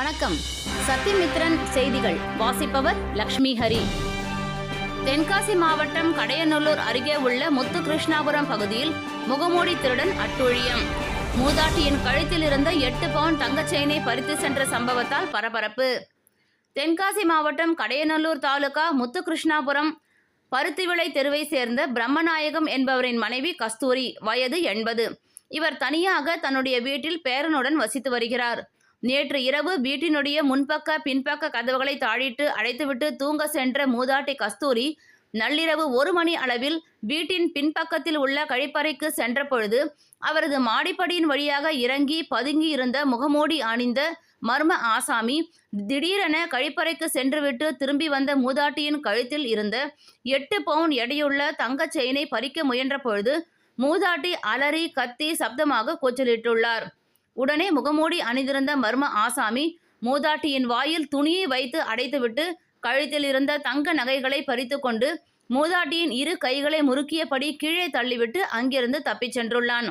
வணக்கம். சத்தியமித்ரன் செய்திகள். வாசிப்பவர் லக்ஷ்மி ஹரி. தென்காசி மாவட்டம் கடையநல்லூர் அருகே உள்ள முத்துகிருஷ்ணாபுரம் பகுதியில் முகமூடி திருடன் அட்டுழியம். மூதாட்டியின் கழுத்தில் இருந்த எட்டு பவுன் தங்கச் செயினை பறித்து சென்ற சம்பவத்தால் பரபரப்பு. தென்காசி மாவட்டம் கடையநல்லூர் தாலுகா முத்துகிருஷ்ணாபுரம் பருத்திவிளை தெருவை சேர்ந்த பிரம்மநாயகம் என்பவரின் மனைவி கஸ்தூரி வயது எண்பது. இவர் தனியாக தன்னுடைய வீட்டில் பேரனுடன் வசித்து வருகிறார். நேற்று இரவு வீட்டினுடைய முன்பக்க பின்பக்க கதவுகளை தாழிட்டு அடைத்துவிட்டு தூங்க சென்ற மூதாட்டி கஸ்தூரி நள்ளிரவு ஒரு மணி அளவில் வீட்டின் பின்பக்கத்தில் உள்ள கழிப்பறைக்கு சென்றபொழுது அவரது மாடிப்படியின் வழியாக இறங்கி பதுங்கி இருந்த முகமூடி அணிந்த மர்ம ஆசாமி திடீரென கழிப்பறைக்கு சென்றுவிட்டு திரும்பி வந்த மூதாட்டியின் கழுத்தில் இருந்த எட்டு பவுன் எடையுள்ள தங்கச் செயினை பறிக்க முயன்ற பொழுது மூதாட்டி அலறி கத்தி சப்தமாக கூச்சலிட்டுள்ளார். உடனே முகமூடி அணிந்திருந்த மர்ம ஆசாமி மூதாட்டியின் வாயில் துணியை வைத்து அடைத்துவிட்டு கழுத்தில் இருந்த தங்க நகைகளை பறித்துக்கொண்டு மூதாட்டியின் இரு கைகளை முறுக்கியபடி கீழே தள்ளிவிட்டு அங்கிருந்து தப்பிச் சென்றுள்ளான்.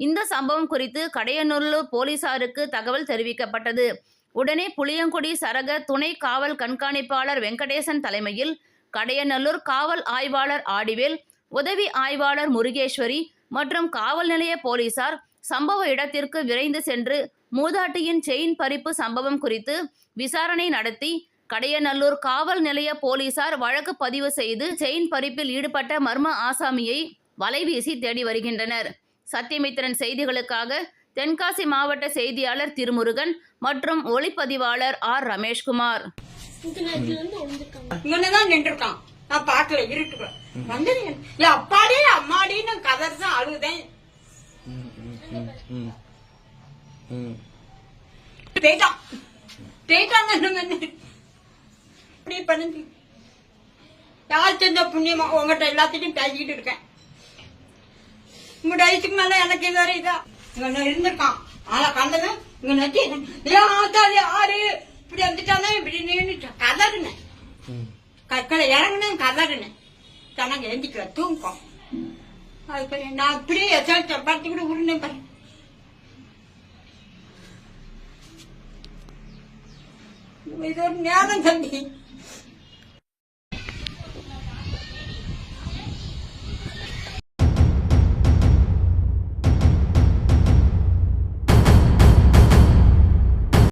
இந்த சம்பவம் குறித்து கடையநல்லூர் போலீசாருக்கு தகவல் தெரிவிக்கப்பட்டது. உடனே புளியங்குடி சரக துணை காவல் கண்காணிப்பாளர் வெங்கடேசன் தலைமையில் கடையநல்லூர் காவல் ஆய்வாளர் ஆடிவேல் உதவி ஆய்வாளர் முருகேஸ்வரி மற்றும் காவல் நிலைய போலீசார் சம்பவ இடத்திற்கு விரைந்து சென்று மூதாட்டியின் செயின் பறிப்பு சம்பவம் குறித்து விசாரணை நடத்தி கடையநல்லூர் காவல் நிலைய போலீசார் வழக்கு பதிவு செய்து செயின் பறிப்பில் ஈடுபட்ட மர்ம ஆசாமியை வலைவீசி தேடி வருகின்றனர். சத்தியமித்திரன் செய்திகளுக்காக தென்காசி மாவட்ட செய்தியாளர் திருமுருகன் மற்றும் ஒளிப்பதிவாளர் ஆர். ரமேஷ்குமார். நான் பார்க்கல இருட்டு அப்பாடி அம்மாடின்னு கதர் தான் அழுதேன். இப்படி பண்ணி யார் செஞ்ச புண்ணியமா உங்ககிட்ட எல்லாத்தையும் பேசிக்கிட்டு இருக்கேன். உங்களோட வயசுக்கு மேல எனக்கு இது வரை இதா? இங்க இருந்திருக்கான்? ஆனா கண்டதும் இங்க நச்சு யாரு இப்படி வந்துட்டானே? இப்படி நின்றுட்டான் கதறுனேன் கற்களை இறங்குனேன் கதறுனேன் தனக்கு எந்திக்கல தூக்கம். அதுக்கு நான் இப்படியே எச்சாச்சு படுத்து கூட உருண்டேன் பாரு இது ஒரு நேரம் தம்பி